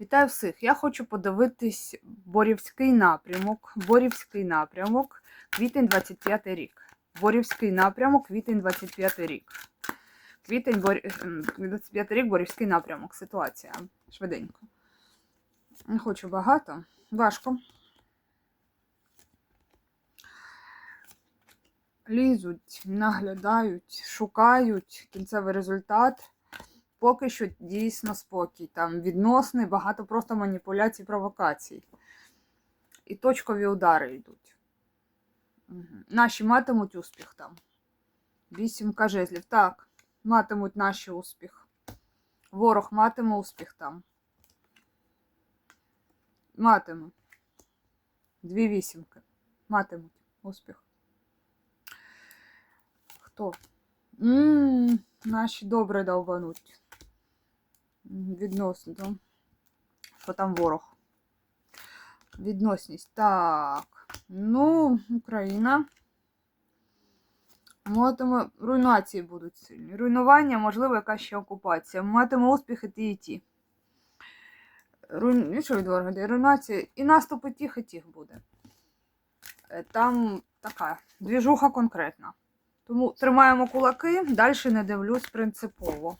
Вітаю всіх! Я хочу подивитись Борівський напрямок. Борівський напрямок, квітень 25 рік. Борівський напрямок, квітень 25 рік. Квітень, Бор... ем, 25 рік, Борівський напрямок. Ситуація. Швиденько. Не хочу багато. Важко. Лізуть, наглядають, шукають кінцевий результат. Поки що дійсно спокій. Там відносний, багато просто маніпуляцій, провокацій. І точкові удари йдуть. Мгм. Наші матимуть успіх там. Вісімка жезлів. Так, матимуть наші успіх. Ворог матиме успіх там. Матиме. Дві вісімки. Матимуть успіх. Хто? Ммм, наші добре довбануть. Відносно. Що там ворог? Відносність. Так. Ну, Україна. Матиме руйнації будуть сильні. Руйнування, можливо, якась ще окупація. Матиме успіхи ті і ті. Руйн... ну, Що від ворога? Руйнація і наступи тих і тих буде. Е, Там така двіжуха конкретна. Тому тримаємо кулаки, далі не дивлюсь принципово.